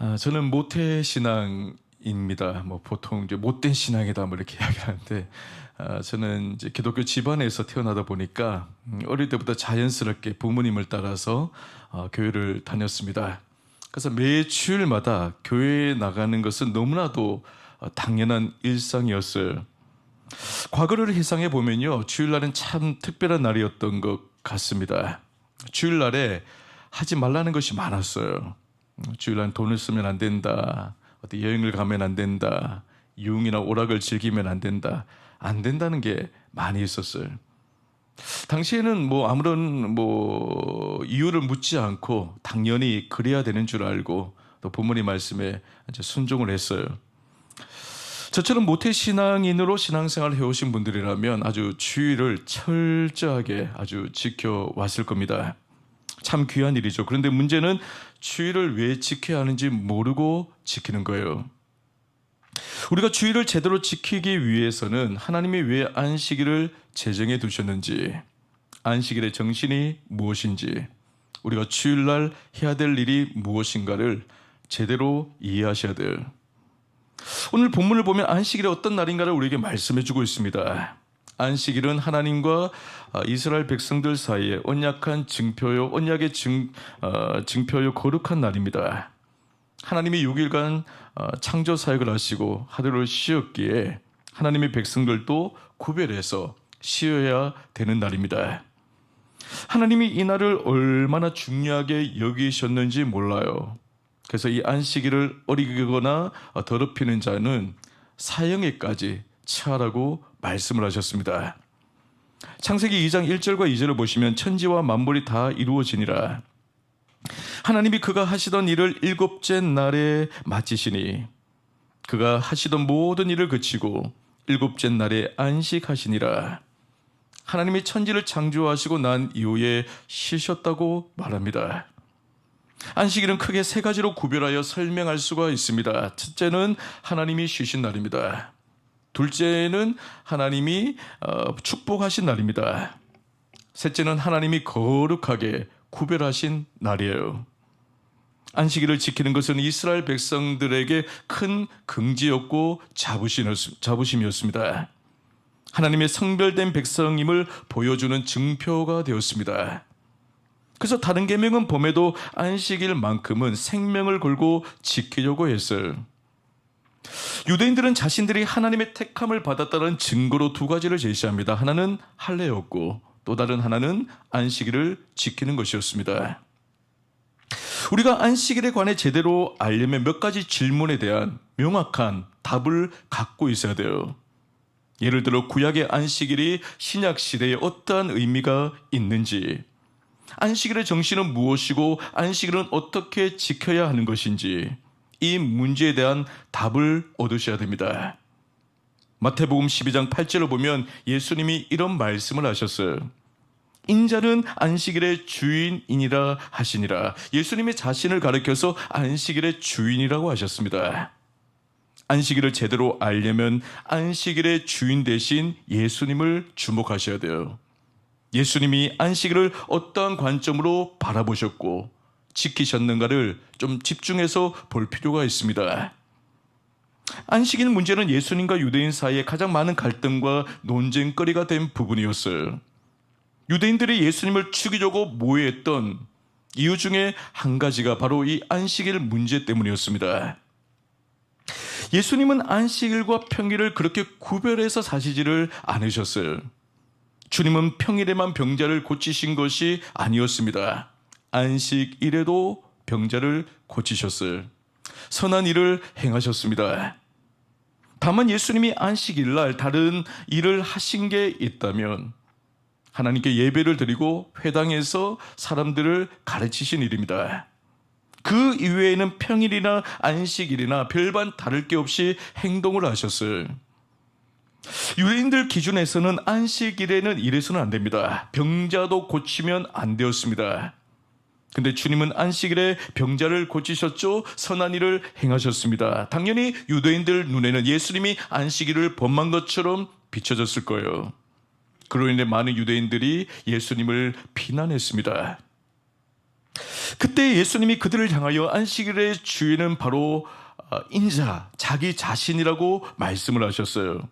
아, 저는 모태 신앙입니다. 뭐 보통 이제 못된 신앙이다 뭐 이렇게 이야기하는데 아, 저는 이제 기독교 집안에서 태어나다 보니까 음, 어릴 때부터 자연스럽게 부모님을 따라서 어, 교회를 다녔습니다. 그래서 매 주일마다 교회에 나가는 것은 너무나도 어, 당연한 일상이었어요. 과거를 회상해 보면요, 주일날은 참 특별한 날이었던 것 같습니다. 주일날에 하지 말라는 것이 많았어요. 주일날 돈을 쓰면 안 된다. 어디 여행을 가면 안 된다. 유흥이나 오락을 즐기면 안 된다. 안 된다는 게 많이 있었어요. 당시에는 뭐 아무런 뭐 이유를 묻지 않고 당연히 그래야 되는 줄 알고 또 부모님 말씀에 이제 순종을 했어요. 저처럼 모태 신앙인으로 신앙생활을 해오신 분들이라면 아주 주의를 철저하게 아주 지켜왔을 겁니다. 참 귀한 일이죠. 그런데 문제는 주의를 왜 지켜야 하는지 모르고 지키는 거예요. 우리가 주의를 제대로 지키기 위해서는 하나님이 왜 안식일을 제정해 두셨는지, 안식일의 정신이 무엇인지, 우리가 주일날 해야 될 일이 무엇인가를 제대로 이해하셔야 돼요. 오늘 본문을 보면 안식일이 어떤 날인가를 우리에게 말씀해 주고 있습니다. 안식일은 하나님과 아, 이스라엘 백성들 사이에 언약한 증표요, 언약의 증, 어, 증표요 거룩한 날입니다. 하나님이 6일간 어, 창조 사역을 하시고 하루를 쉬었기에 하나님의 백성들도 구별해서 쉬어야 되는 날입니다. 하나님이 이 날을 얼마나 중요하게 여기셨는지 몰라요. 그래서 이 안식일을 어리거나 더럽히는 자는 사형에까지 처하라고 말씀을 하셨습니다. 창세기 2장 1절과 2절을 보시면 천지와 만물이 다 이루어지니라. 하나님이 그가 하시던 일을 일곱째 날에 마치시니 그가 하시던 모든 일을 그치고 일곱째 날에 안식하시니라. 하나님이 천지를 창조하시고 난 이후에 쉬셨다고 말합니다. 안식일은 크게 세 가지로 구별하여 설명할 수가 있습니다. 첫째는 하나님이 쉬신 날입니다. 둘째는 하나님이 어, 축복하신 날입니다. 셋째는 하나님이 거룩하게 구별하신 날이에요. 안식일을 지키는 것은 이스라엘 백성들에게 큰 긍지였고 자부심이었습니다. 하나님의 성별된 백성임을 보여주는 증표가 되었습니다. 그래서 다른 계명은 봄에도 안식일만큼은 생명을 걸고 지키려고 했어요. 유대인들은 자신들이 하나님의 택함을 받았다는 증거로 두 가지를 제시합니다. 하나는 할례였고 또 다른 하나는 안식일을 지키는 것이었습니다. 우리가 안식일에 관해 제대로 알려면 몇 가지 질문에 대한 명확한 답을 갖고 있어야 돼요. 예를 들어 구약의 안식일이 신약 시대에 어떠한 의미가 있는지, 안식일의 정신은 무엇이고 안식일은 어떻게 지켜야 하는 것인지 이 문제에 대한 답을 얻으셔야 됩니다. 마태복음 12장 8절을 보면 예수님이 이런 말씀을 하셨어요. 인자는 안식일의 주인이니라 하시니라. 예수님이 자신을 가리켜서 안식일의 주인이라고 하셨습니다. 안식일을 제대로 알려면 안식일의 주인 대신 예수님을 주목하셔야 돼요. 예수님이 안식일을 어떠한 관점으로 바라보셨고 지키셨는가를 좀 집중해서 볼 필요가 있습니다. 안식일 문제는 예수님과 유대인 사이에 가장 많은 갈등과 논쟁거리가 된 부분이었어요. 유대인들이 예수님을 죽이려고 모여했던 이유 중에 한 가지가 바로 이 안식일 문제 때문이었습니다. 예수님은 안식일과 평일을 그렇게 구별해서 사시지를 않으셨어요. 주님은 평일에만 병자를 고치신 것이 아니었습니다. 안식 일에도 병자를 고치셨어요. 선한 일을 행하셨습니다. 다만 예수님이 안식일 날 다른 일을 하신 게 있다면 하나님께 예배를 드리고 회당에서 사람들을 가르치신 일입니다. 그 이외에는 평일이나 안식일이나 별반 다를 게 없이 행동을 하셨어요. 유대인들 기준에서는 안식일에는 이래서는 안 됩니다. 병자도 고치면 안 되었습니다. 근데 주님은 안식일에 병자를 고치셨죠? 선한 일을 행하셨습니다. 당연히 유대인들 눈에는 예수님이 안식일을 범한 것처럼 비춰졌을 거예요. 그로 인해 많은 유대인들이 예수님을 비난했습니다. 그때 예수님이 그들을 향하여 안식일의 주인은 바로 어, 인자, 자기 자신이라고 말씀을 하셨어요.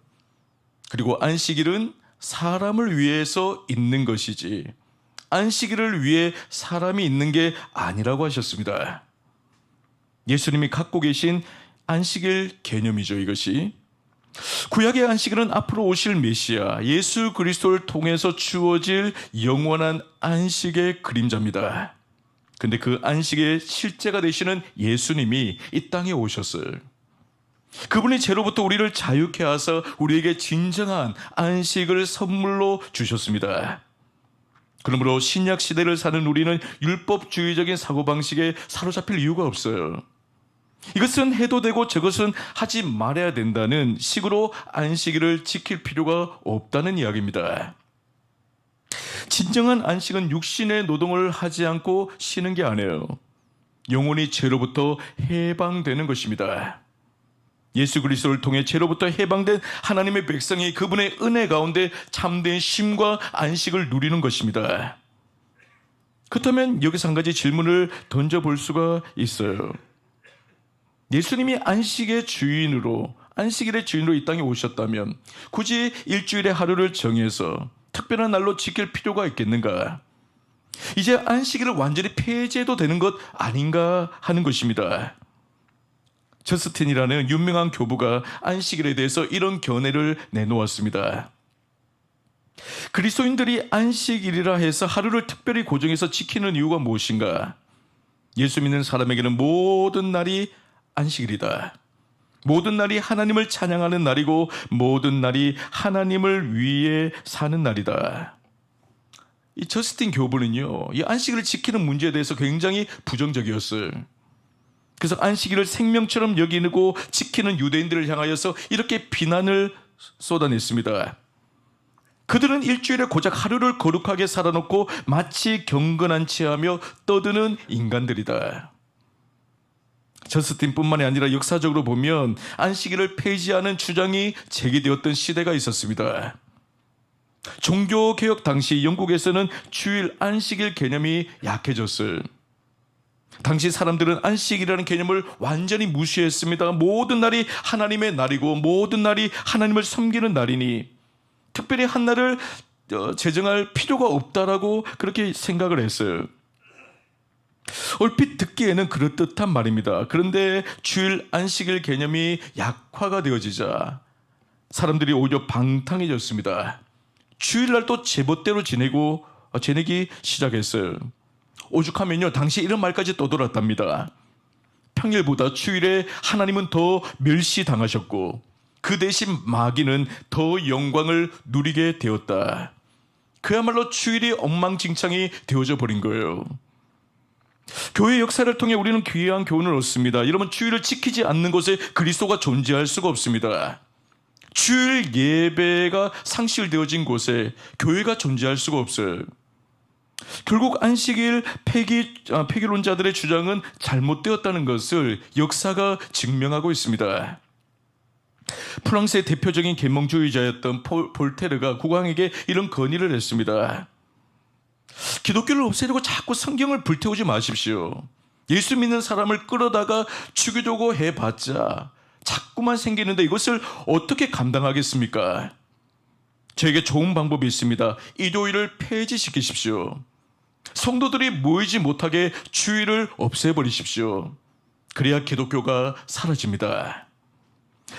그리고 안식일은 사람을 위해서 있는 것이지 안식일을 위해 사람이 있는 게 아니라고 하셨습니다. 예수님이 갖고 계신 안식일 개념이죠, 이것이. 구약의 안식일은 앞으로 오실 메시아 예수 그리스도를 통해서 주어질 영원한 안식의 그림자입니다. 근데 그 안식의 실제가 되시는 예수님이 이 땅에 오셨어요. 그분이 죄로부터 우리를 자유케 하사 우리에게 진정한 안식을 선물로 주셨습니다. 그러므로 신약 시대를 사는 우리는 율법주의적인 사고방식에 사로잡힐 이유가 없어요. 이것은 해도 되고 저것은 하지 말아야 된다는 식으로 안식일을 지킬 필요가 없다는 이야기입니다. 진정한 안식은 육신의 노동을 하지 않고 쉬는 게 아니에요. 영혼이 죄로부터 해방되는 것입니다. 예수 그리스도를 통해 죄로부터 해방된 하나님의 백성이 그분의 은혜 가운데 참된 쉼과 안식을 누리는 것입니다. 그렇다면 여기서 한 가지 질문을 던져볼 수가 있어요. 예수님이 안식의 주인으로 안식일의 주인으로 이 땅에 오셨다면 굳이 일주일의 하루를 정해서 특별한 날로 지킬 필요가 있겠는가? 이제 안식일을 완전히 폐지해도 되는 것 아닌가 하는 것입니다. 저스틴이라는 유명한 교부가 안식일에 대해서 이런 견해를 내놓았습니다. 그리스도인들이 안식일이라 해서 하루를 특별히 고정해서 지키는 이유가 무엇인가? 예수 믿는 사람에게는 모든 날이 안식일이다. 모든 날이 하나님을 찬양하는 날이고 모든 날이 하나님을 위해 사는 날이다. 이 저스틴 교부는요, 이 안식일을 지키는 문제에 대해서 굉장히 부정적이었어요. 그래서 안식일을 생명처럼 여기고 지키는 유대인들을 향하여서 이렇게 비난을 쏟아냈습니다. 그들은 일주일에 고작 하루를 거룩하게 살아놓고 마치 경건한 체하며 떠드는 인간들이다. 저스틴뿐만이 아니라 역사적으로 보면 안식일을 폐지하는 주장이 제기되었던 시대가 있었습니다. 종교 개혁 당시 영국에서는 주일 안식일 개념이 약해졌어요. 당시 사람들은 안식이라는 개념을 완전히 무시했습니다. 모든 날이 하나님의 날이고 모든 날이 하나님을 섬기는 날이니 특별히 한 날을 어, 제정할 필요가 없다라고 그렇게 생각을 했어요. 얼핏 듣기에는 그럴듯한 말입니다. 그런데 주일 안식일 개념이 약화가 되어지자 사람들이 오히려 방탕해졌습니다. 주일날 또 제멋대로 지내고 어, 지내기 시작했어요. 오죽하면요, 당시 이런 말까지 떠돌았답니다. 평일보다 주일에 하나님은 더 멸시당하셨고 그 대신 마귀는 더 영광을 누리게 되었다. 그야말로 주일이 엉망진창이 되어져 버린 거예요. 교회 역사를 통해 우리는 귀한 교훈을 얻습니다. 여러분 주일을 지키지 않는 곳에 그리스도가 존재할 수가 없습니다. 주일 예배가 상실되어진 곳에 교회가 존재할 수가 없어요. 결국 안식일 폐기 아, 폐기론자들의 주장은 잘못되었다는 것을 역사가 증명하고 있습니다. 프랑스의 대표적인 계몽주의자였던 폴, 볼테르가 국왕에게 이런 건의를 했습니다. 기독교를 없애려고 자꾸 성경을 불태우지 마십시오. 예수 믿는 사람을 끌어다가 죽이려고 해봤자 자꾸만 생기는데 이것을 어떻게 감당하겠습니까? 저에게 좋은 방법이 있습니다. 일요일을 폐지시키십시오. 성도들이 모이지 못하게 주일을 없애버리십시오. 그래야 기독교가 사라집니다.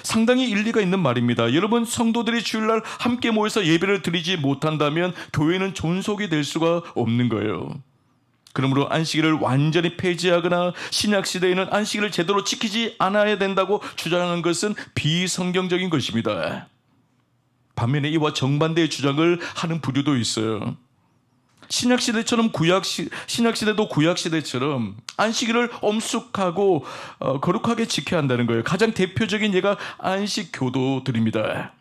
상당히 일리가 있는 말입니다. 여러분, 성도들이 주일날 함께 모여서 예배를 드리지 못한다면 교회는 존속이 될 수가 없는 거예요. 그러므로 안식일을 완전히 폐지하거나 신약 시대에는 안식일을 제대로 지키지 않아야 된다고 주장하는 것은 비성경적인 것입니다. 반면에 이와 정반대의 주장을 하는 부류도 있어요. 신약 시대처럼 구약 시, 신약 시대도 구약 시대처럼 안식일을 엄숙하고 어, 거룩하게 지켜야 한다는 거예요. 가장 대표적인 예가 안식 교도들입니다.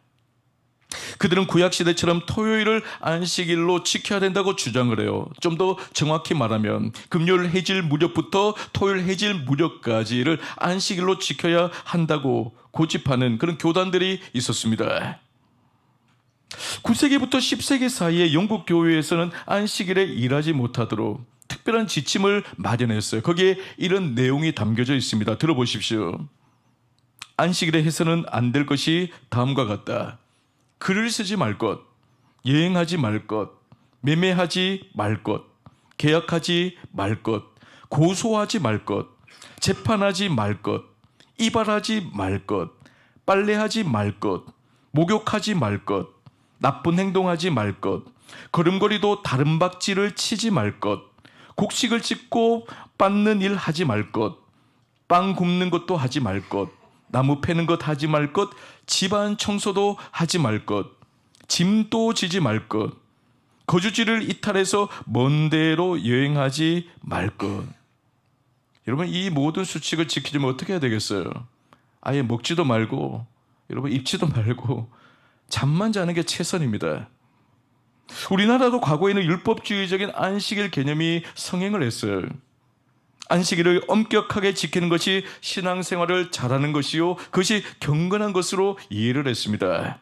그들은 구약 시대처럼 토요일을 안식일로 지켜야 된다고 주장을 해요. 좀 더 정확히 말하면 금요일 해질 무렵부터 토요일 해질 무렵까지를 안식일로 지켜야 한다고 고집하는 그런 교단들이 있었습니다. 9세기부터 10세기 사이에 영국 교회에서는 안식일에 일하지 못하도록 특별한 지침을 마련했어요. 거기에 이런 내용이 담겨져 있습니다. 들어보십시오. 안식일에 해서는 안 될 것이 다음과 같다. 글을 쓰지 말 것, 여행하지 말 것, 매매하지 말 것, 계약하지 말 것, 고소하지 말 것, 재판하지 말 것, 이발하지 말 것, 빨래하지 말 것, 목욕하지 말 것, 나쁜 행동하지 말 것, 걸음걸이도 다른 박지를 치지 말 것, 곡식을 찢고 빻는 일 하지 말 것, 빵 굽는 것도 하지 말 것, 나무 패는 것 하지 말 것, 집안 청소도 하지 말 것, 짐도 지지 말 것, 거주지를 이탈해서 먼 데로 여행하지 말 것. 여러분 이 모든 수칙을 지키려면 어떻게 해야 되겠어요? 아예 먹지도 말고 여러분 입지도 말고 잠만 자는 게 최선입니다. 우리나라도 과거에는 율법주의적인 안식일 개념이 성행을 했어요. 안식일을 엄격하게 지키는 것이 신앙생활을 잘하는 것이요. 그것이 경건한 것으로 이해를 했습니다.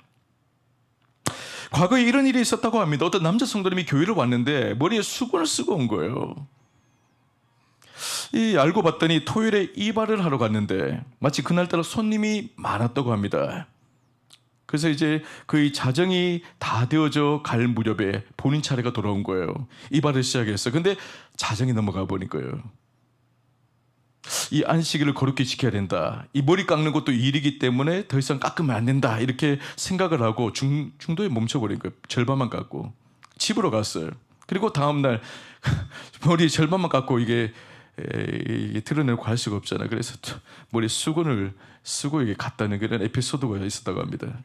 과거에 이런 일이 있었다고 합니다. 어떤 남자 성도님이 교회를 왔는데 머리에 수건을 쓰고 온 거예요. 이 알고 봤더니 토요일에 이발을 하러 갔는데 마치 그날따라 손님이 많았다고 합니다. 그래서 이제 그의 자정이 다 되어져 갈 무렵에 본인 차례가 돌아온 거예요. 이발을 시작했어요. 근데 자정이 넘어가 보니까요. 이 안식일을 거룩히 지켜야 된다. 이 머리 깎는 것도 일이기 때문에 더 이상 깎으면 안 된다. 이렇게 생각을 하고 중, 중도에 멈춰버린 거예요. 절반만 깎고. 집으로 갔어요. 그리고 다음날 머리 절반만 깎고 이게, 에, 이게 드러내고 갈 수가 없잖아요. 그래서 또 머리 수건을 쓰고 이게 갔다는 그런 에피소드가 있었다고 합니다.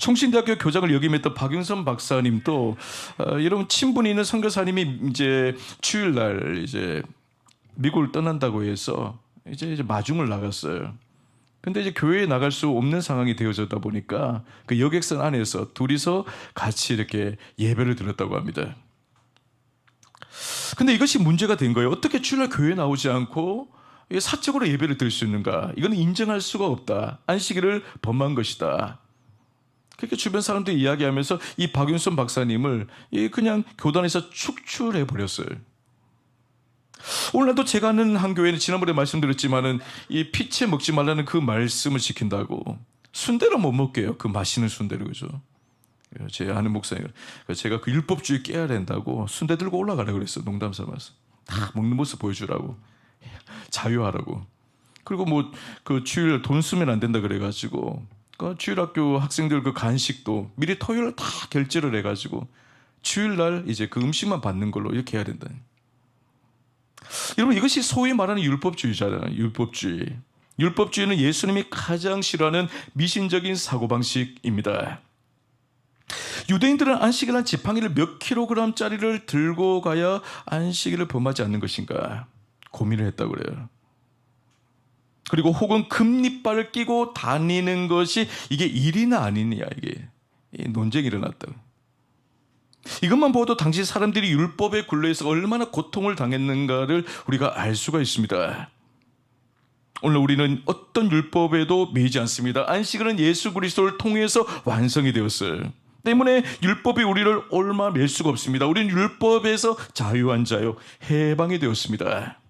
총신대학교 교장을 역임했던 박윤선 박사님도 어, 이런 친분이 있는 선교사님이 이제 주일 날 이제 미국을 떠난다고 해서 이제, 이제 마중을 나갔어요. 근데 이제 교회에 나갈 수 없는 상황이 되어졌다 보니까 그 여객선 안에서 둘이서 같이 이렇게 예배를 드렸다고 합니다. 근데 이것이 문제가 된 거예요. 어떻게 주일날 교회에 나오지 않고 사적으로 예배를 드릴 수 있는가? 이건 인정할 수가 없다. 안식일을 범한 것이다. 그렇게 주변 사람들이 이야기하면서 이 박윤선 박사님을 이 그냥 교단에서 축출해 버렸어요. 오늘날도 제가 아는 한 교회는 지난번에 말씀드렸지만은 이 피채 먹지 말라는 그 말씀을 지킨다고 순대를 못 먹게요. 그 맛있는 순대를 그죠. 제 아는 목사님 제가 그 율법주의 깨야 된다고 순대 들고 올라가라 그랬어 농담 삼아서 다 먹는 모습 보여주라고 자유하라고 그리고 뭐 그 주일 돈 쓰면 안 된다 그래가지고 그 주일학교 학생들 그 간식도 미리 토요일 다 결제를 해가지고 주일날 이제 그 음식만 받는 걸로 이렇게 해야 된다. 여러분 이것이 소위 말하는 율법주의잖아요. 율법주의. 율법주의는 예수님이 가장 싫어하는 미신적인 사고방식입니다. 유대인들은 안식일날 지팡이를 몇 킬로그램짜리를 들고 가야 안식일을 범하지 않는 것인가 고민을 했다고 그래요. 그리고 혹은 금리발을 끼고 다니는 것이 이게 일이나 아니냐 이게 논쟁이 일어났다고. 이것만 보도 당시 사람들이 율법에 굴려있어 얼마나 고통을 당했는가를 우리가 알 수가 있습니다. 오늘 우리는 어떤 율법에도 매이지 않습니다. 안식일은 예수 그리스도를 통해서 완성이 되었어요. 때문에 율법이 우리를 얼마 맬 수가 없습니다. 우리는 율법에서 자유한 자요 해방이 되었습니다.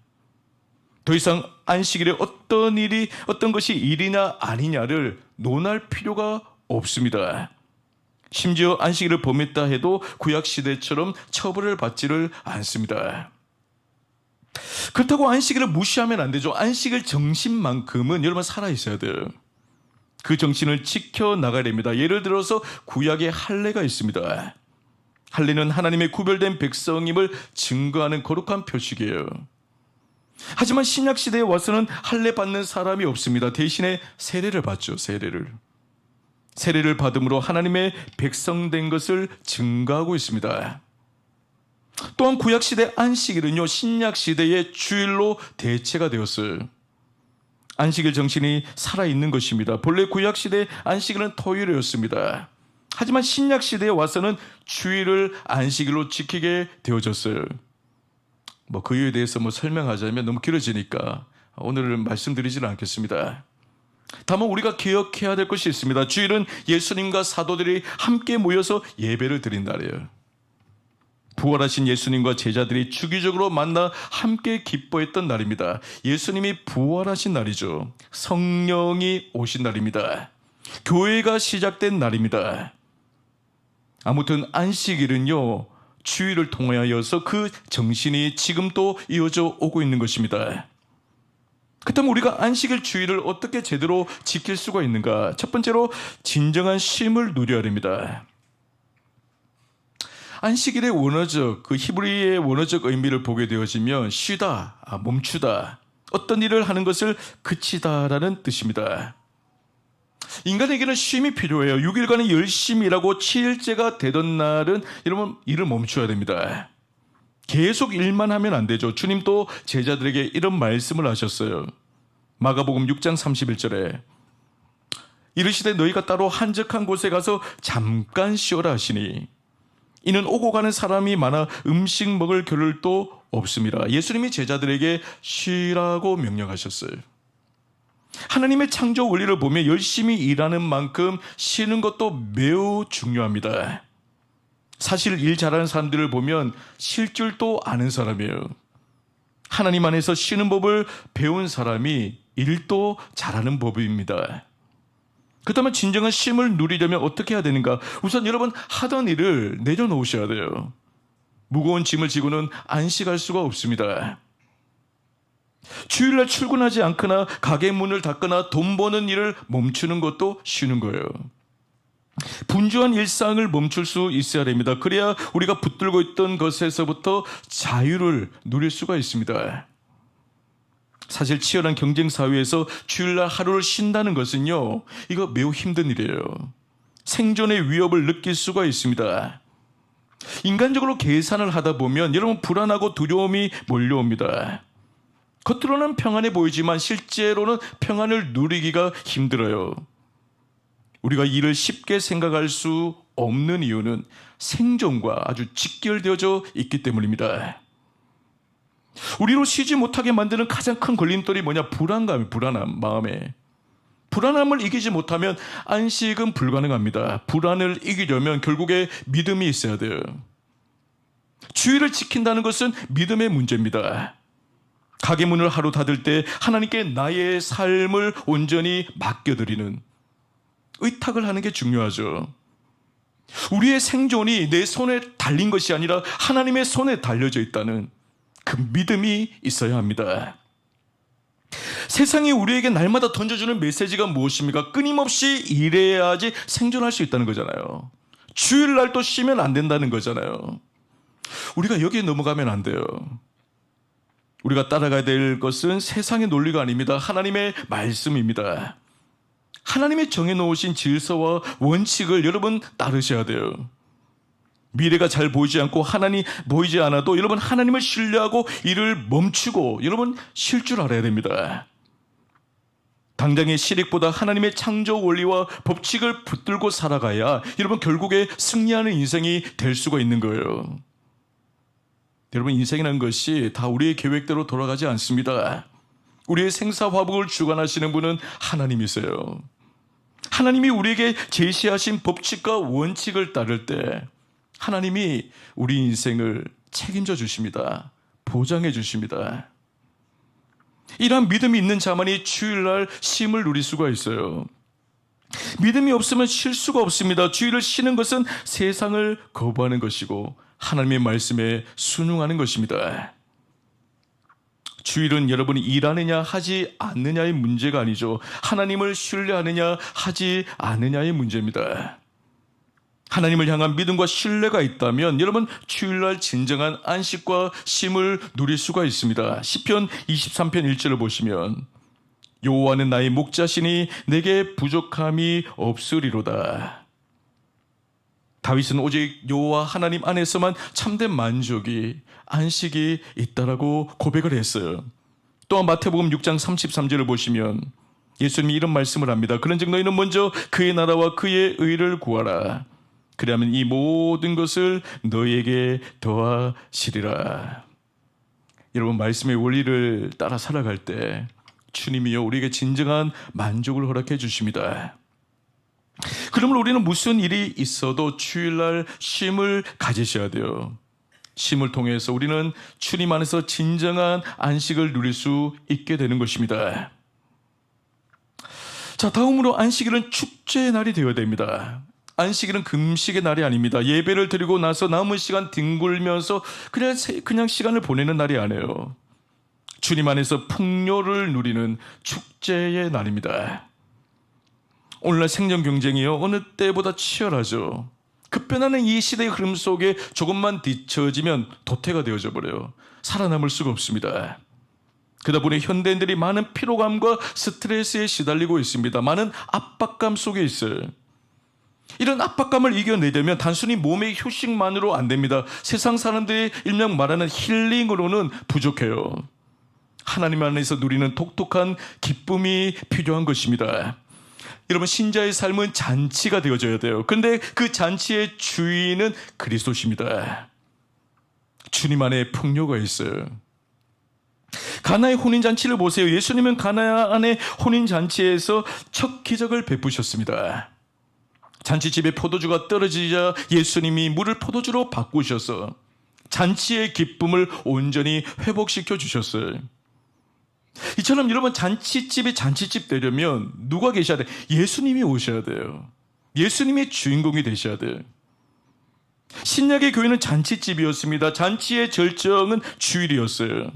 더 이상 안식일에 어떤 일이 어떤 것이 일이냐 아니냐를 논할 필요가 없습니다. 심지어 안식일을 범했다 해도 구약 시대처럼 처벌을 받지를 않습니다. 그렇다고 안식일을 무시하면 안 되죠. 안식일 정신만큼은 여러분 살아 있어야 돼요. 그 정신을 지켜 나가야 됩니다. 예를 들어서 구약에 할례가 있습니다. 할례는 하나님의 구별된 백성임을 증거하는 거룩한 표식이에요. 하지만 신약 시대에 와서는 할례 받는 사람이 없습니다. 대신에 세례를 받죠. 세례를. 세례를 받음으로 하나님의 백성된 것을 증거하고 있습니다. 또한 구약 시대 안식일은요 신약 시대의 주일로 대체가 되었어요. 안식일 정신이 살아 있는 것입니다. 본래 구약 시대 안식일은 토요일이었습니다. 하지만 신약 시대에 와서는 주일을 안식일로 지키게 되어졌어요. 뭐 그 이유에 대해서 뭐 설명하자면 너무 길어지니까 오늘은 말씀드리지는 않겠습니다. 다만 우리가 기억해야 될 것이 있습니다. 주일은 예수님과 사도들이 함께 모여서 예배를 드린 날이에요. 부활하신 예수님과 제자들이 주기적으로 만나 함께 기뻐했던 날입니다. 예수님이 부활하신 날이죠. 성령이 오신 날입니다. 교회가 시작된 날입니다. 아무튼 안식일은요, 주일을 통하여서 그 정신이 지금 또 이어져 오고 있는 것입니다. 그렇다면 우리가 안식일 주일을 어떻게 제대로 지킬 수가 있는가? 첫 번째로 진정한 쉼을 누려야 됩니다. 안식일의 원어적 그 히브리의 원어적 의미를 보게 되어지면 쉬다, 아, 멈추다, 어떤 일을 하는 것을 그치다라는 뜻입니다. 인간에게는 쉼이 필요해요. 6일간은 열심히 일하고 7일째가 되던 날은 여러분 일을 멈춰야 됩니다. 계속 일만 하면 안 되죠. 주님 또 제자들에게 이런 말씀을 하셨어요. 마가복음 6장 31절에 이르시되 너희가 따로 한적한 곳에 가서 잠깐 쉬어라 하시니 이는 오고 가는 사람이 많아 음식 먹을 겨를도 없습니다. 예수님이 제자들에게 쉬라고 명령하셨어요. 하나님의 창조 원리를 보면 열심히 일하는 만큼 쉬는 것도 매우 중요합니다. 사실 일 잘하는 사람들을 보면 쉴 줄도 아는 사람이에요. 하나님 안에서 쉬는 법을 배운 사람이 일도 잘하는 법입니다. 그렇다면 진정한 쉼을 누리려면 어떻게 해야 되는가? 우선 여러분 하던 일을 내려놓으셔야 돼요. 무거운 짐을 지고는 안식할 수가 없습니다. 주일날 출근하지 않거나 가게 문을 닫거나 돈 버는 일을 멈추는 것도 쉬는 거예요. 분주한 일상을 멈출 수 있어야 됩니다. 그래야 우리가 붙들고 있던 것에서부터 자유를 누릴 수가 있습니다. 사실 치열한 경쟁 사회에서 주일날 하루를 쉰다는 것은요, 이거 매우 힘든 일이에요. 생존의 위협을 느낄 수가 있습니다. 인간적으로 계산을 하다 보면 여러분 불안하고 두려움이 몰려옵니다. 겉으로는 평안해 보이지만 실제로는 평안을 누리기가 힘들어요. 우리가 이를 쉽게 생각할 수 없는 이유는 생존과 아주 직결되어져 있기 때문입니다. 우리로 쉬지 못하게 만드는 가장 큰 걸림돌이 뭐냐? 불안감, 불안함, 마음에. 불안함을 이기지 못하면 안식은 불가능합니다. 불안을 이기려면 결국에 믿음이 있어야 돼요. 주의를 지킨다는 것은 믿음의 문제입니다. 가게 문을 하루 닫을 때 하나님께 나의 삶을 온전히 맡겨드리는 의탁을 하는 게 중요하죠. 우리의 생존이 내 손에 달린 것이 아니라 하나님의 손에 달려져 있다는 그 믿음이 있어야 합니다. 세상이 우리에게 날마다 던져주는 메시지가 무엇입니까? 끊임없이 일해야지 생존할 수 있다는 거잖아요. 주일날 또 쉬면 안 된다는 거잖아요. 우리가 여기에 넘어가면 안 돼요. 우리가 따라가야 될 것은 세상의 논리가 아닙니다. 하나님의 말씀입니다. 하나님이 정해놓으신 질서와 원칙을 여러분 따르셔야 돼요. 미래가 잘 보이지 않고 하나님 보이지 않아도 여러분 하나님을 신뢰하고 일을 멈추고 여러분 쉴 줄 알아야 됩니다. 당장의 실익보다 하나님의 창조 원리와 법칙을 붙들고 살아가야 여러분 결국에 승리하는 인생이 될 수가 있는 거예요. 여러분 인생이라는 것이 다 우리의 계획대로 돌아가지 않습니다. 우리의 생사화복을 주관하시는 분은 하나님이세요. 하나님이 우리에게 제시하신 법칙과 원칙을 따를 때 하나님이 우리 인생을 책임져 주십니다. 보장해 주십니다. 이러한 믿음이 있는 자만이 주일날 쉼을 누릴 수가 있어요. 믿음이 없으면 쉴 수가 없습니다. 주일을 쉬는 것은 세상을 거부하는 것이고 하나님의 말씀에 순응하는 것입니다. 주일은 여러분이 일하느냐 하지 않느냐의 문제가 아니죠. 하나님을 신뢰하느냐 하지 않느냐의 문제입니다. 하나님을 향한 믿음과 신뢰가 있다면 여러분 주일날 진정한 안식과 쉼을 누릴 수가 있습니다. 시편 23편 1절을 보시면 여호와는 나의 목자시니 내게 부족함이 없으리로다. 다윗은 오직 여호와 하나님 안에서만 참된 만족이 안식이 있다라고 고백을 했어요. 또한 마태복음 6장 33절을 보시면 예수님이 이런 말씀을 합니다. 그런즉 너희는 먼저 그의 나라와 그의 의를 구하라. 그러면 이 모든 것을 너희에게 더하시리라. 여러분 말씀의 원리를 따라 살아갈 때 주님이요 우리에게 진정한 만족을 허락해 주십니다. 그러면 우리는 무슨 일이 있어도 주일날 쉼을 가지셔야 돼요. 쉼을 통해서 우리는 주님 안에서 진정한 안식을 누릴 수 있게 되는 것입니다. 자, 다음으로 안식일은 축제의 날이 되어야 됩니다. 안식일은 금식의 날이 아닙니다. 예배를 드리고 나서 남은 시간 뒹굴면서 그냥 세- 그냥 시간을 보내는 날이 아니에요. 주님 안에서 풍요를 누리는 축제의 날입니다. 오늘날 생존 경쟁이요 어느 때보다 치열하죠. 급변하는 이 시대의 흐름 속에 조금만 뒤처지면 도태가 되어져 버려요. 살아남을 수가 없습니다. 그러다 보니 현대인들이 많은 피로감과 스트레스에 시달리고 있습니다. 많은 압박감 속에 있어요. 이런 압박감을 이겨내려면 단순히 몸의 휴식만으로 안 됩니다. 세상 사람들이 일명 말하는 힐링으로는 부족해요. 하나님 안에서 누리는 독특한 기쁨이 필요한 것입니다. 여러분 신자의 삶은 잔치가 되어져야 돼요. 근데 그 잔치의 주인은 그리스도십니다. 주님 안에 풍요가 있어요. 가나의 혼인 잔치를 보세요. 예수님은 가나 안의 혼인 잔치에서 첫 기적을 베푸셨습니다. 잔치집에 포도주가 떨어지자 예수님이 물을 포도주로 바꾸셔서 잔치의 기쁨을 온전히 회복시켜 주셨어요. 이처럼 여러분 잔치집이 잔치집 되려면 누가 계셔야 돼? 예수님이 오셔야 돼요. 예수님이 주인공이 되셔야 돼요. 신약의 교회는 잔치집이었습니다. 잔치의 절정은 주일이었어요.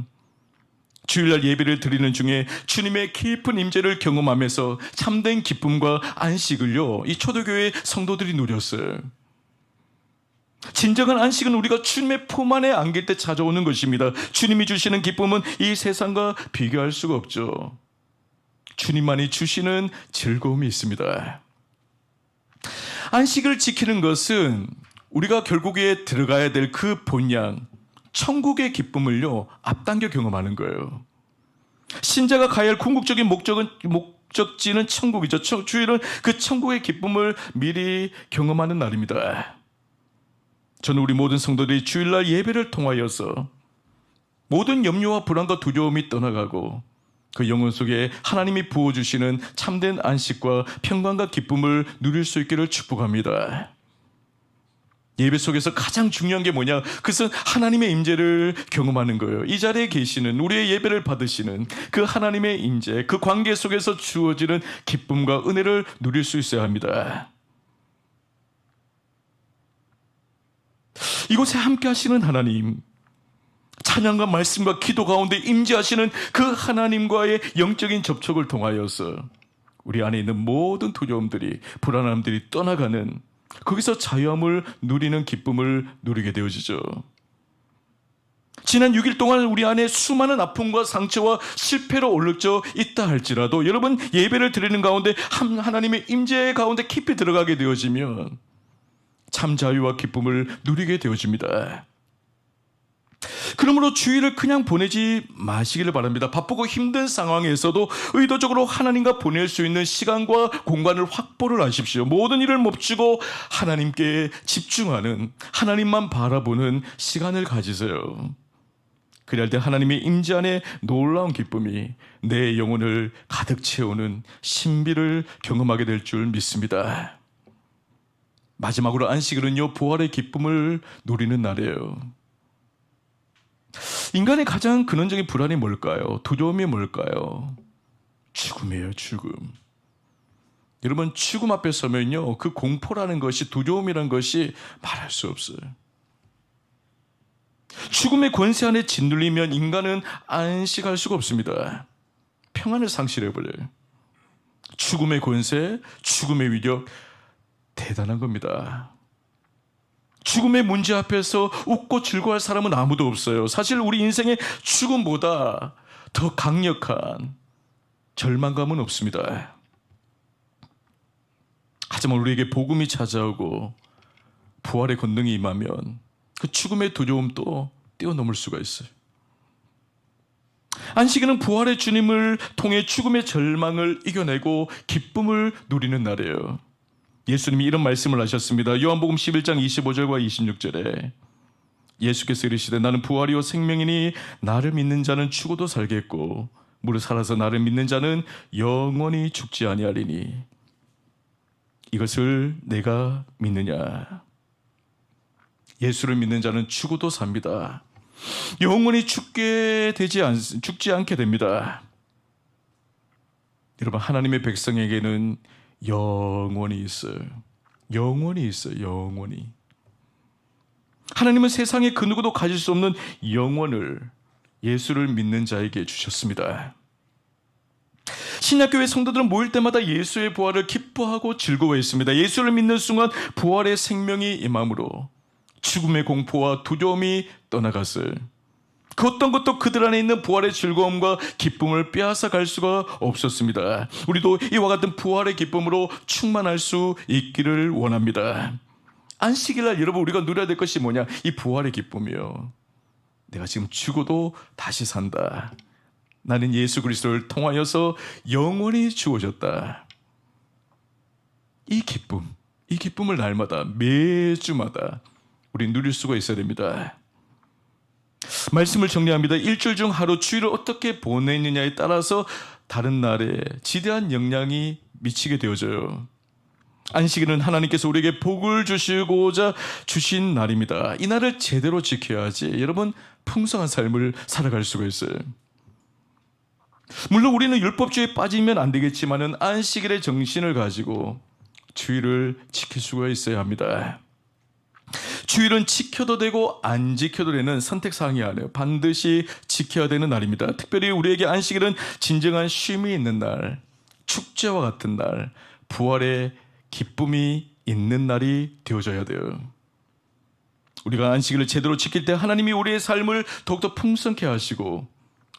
주일날 예배를 드리는 중에 주님의 깊은 임재를 경험하면서 참된 기쁨과 안식을요. 이 초대교회 성도들이 누렸어요. 진정한 안식은 우리가 주님의 품 안에 안길 때 찾아오는 것입니다. 주님이 주시는 기쁨은 이 세상과 비교할 수가 없죠. 주님만이 주시는 즐거움이 있습니다. 안식을 지키는 것은 우리가 결국에 들어가야 될 그 본향, 천국의 기쁨을요, 앞당겨 경험하는 거예요. 신자가 가야 할 궁극적인 목적은, 목적지는 천국이죠. 천- 주일은 그 천국의 기쁨을 미리 경험하는 날입니다. 저는 우리 모든 성도들이 주일날 예배를 통하여서 모든 염려와 불안과 두려움이 떠나가고 그 영혼 속에 하나님이 부어주시는 참된 안식과 평강과 기쁨을 누릴 수 있기를 축복합니다. 예배 속에서 가장 중요한 게 뭐냐? 그것은 하나님의 임재를 경험하는 거예요. 이 자리에 계시는 우리의 예배를 받으시는 그 하나님의 임재, 그 관계 속에서 주어지는 기쁨과 은혜를 누릴 수 있어야 합니다. 이곳에 함께 하시는 하나님, 찬양과 말씀과 기도 가운데 임재하시는 그 하나님과의 영적인 접촉을 통하여서 우리 안에 있는 모든 두려움들이 불안함들이 떠나가는 거기서 자유함을 누리는 기쁨을 누리게 되어지죠. 지난 6일 동안 우리 안에 수많은 아픔과 상처와 실패로 올려져 있다 할지라도 여러분 예배를 드리는 가운데 한- 하나님의 임재 가운데 깊이 들어가게 되어지면 참 자유와 기쁨을 누리게 되어집니다. 그러므로 주일을 그냥 보내지 마시기를 바랍니다. 바쁘고 힘든 상황에서도 의도적으로 하나님과 보낼 수 있는 시간과 공간을 확보를 하십시오. 모든 일을 멈추고 하나님께 집중하는 하나님만 바라보는 시간을 가지세요. 그럴 때 하나님의 임재 안에 놀라운 기쁨이 내 영혼을 가득 채우는 신비를 경험하게 될 줄 믿습니다. 마지막으로 안식일은요 부활의 기쁨을 누리는 날이에요. 인간의 가장 근원적인 불안이 뭘까요? 두려움이 뭘까요? 죽음이에요, 죽음. 여러분, 죽음 앞에 서면요, 그 공포라는 것이, 두려움이라는 것이 말할 수 없어요. 죽음의 권세 안에 짓눌리면 인간은 안식할 수가 없습니다. 평안을 상실해버려요. 죽음의 권세, 죽음의 위력, 대단한 겁니다. 죽음의 문제 앞에서 웃고 즐거워할 사람은 아무도 없어요. 사실 우리 인생의 죽음보다 더 강력한 절망감은 없습니다. 하지만 우리에게 복음이 찾아오고 부활의 권능이 임하면 그 죽음의 두려움도 뛰어넘을 수가 있어요. 안식일은 부활의 주님을 통해 죽음의 절망을 이겨내고 기쁨을 누리는 날이에요. 예수님이 이런 말씀을 하셨습니다. 요한복음 11장 25절과 26절에 예수께서 이르시되 나는 부활이요 생명이니 나를 믿는 자는 죽어도 살겠고 무릇 살아서 나를 믿는 자는 영원히 죽지 아니하리니 이것을 내가 믿느냐 예수를 믿는 자는 죽어도 삽니다. 영원히 죽게 되지 않, 죽지 않게 됩니다. 여러분 하나님의 백성에게는 영원히 있어요. 영원히 있어요. 영원히. 하나님은 세상에 그 누구도 가질 수 없는 영원을 예수를 믿는 자에게 주셨습니다. 신약교회 성도들은 모일 때마다 예수의 부활을 기뻐하고 즐거워했습니다. 예수를 믿는 순간 부활의 생명이 임함으로 죽음의 공포와 두려움이 떠나갔을. 그 어떤 것도 그들 안에 있는 부활의 즐거움과 기쁨을 빼앗아 갈 수가 없었습니다. 우리도 이와 같은 부활의 기쁨으로 충만할 수 있기를 원합니다. 안식일날 여러분 우리가 누려야 될 것이 뭐냐? 이 부활의 기쁨이요. 내가 지금 죽어도 다시 산다. 나는 예수 그리스도를 통하여서 영원히 주어졌다. 이 기쁨, 이 기쁨을 날마다 매주마다 우리 누릴 수가 있어야 됩니다. 말씀을 정리합니다. 일주일 중 하루 주일을 어떻게 보내느냐에 따라서 다른 날에 지대한 영향이 미치게 되어져요. 안식일은 하나님께서 우리에게 복을 주시고자 주신 날입니다. 이 날을 제대로 지켜야지 여러분 풍성한 삶을 살아갈 수가 있어요. 물론 우리는 율법주의에 빠지면 안 되겠지만은 안식일의 정신을 가지고 주의를 지킬 수가 있어야 합니다. 주일은 지켜도 되고 안 지켜도 되는 선택 사항이 아니에요. 반드시 지켜야 되는 날입니다. 특별히 우리에게 안식일은 진정한 쉼이 있는 날, 축제와 같은 날, 부활의 기쁨이 있는 날이 되어져야 돼요. 우리가 안식일을 제대로 지킬 때 하나님이 우리의 삶을 더욱더 풍성케 하시고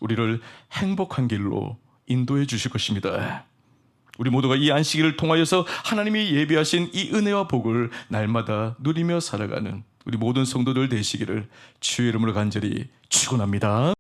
우리를 행복한 길로 인도해 주실 것입니다. 우리 모두가 이 안식일을 통하여서 하나님이 예비하신 이 은혜와 복을 날마다 누리며 살아가는 우리 모든 성도들 되시기를 주의 이름으로 간절히 축원합니다.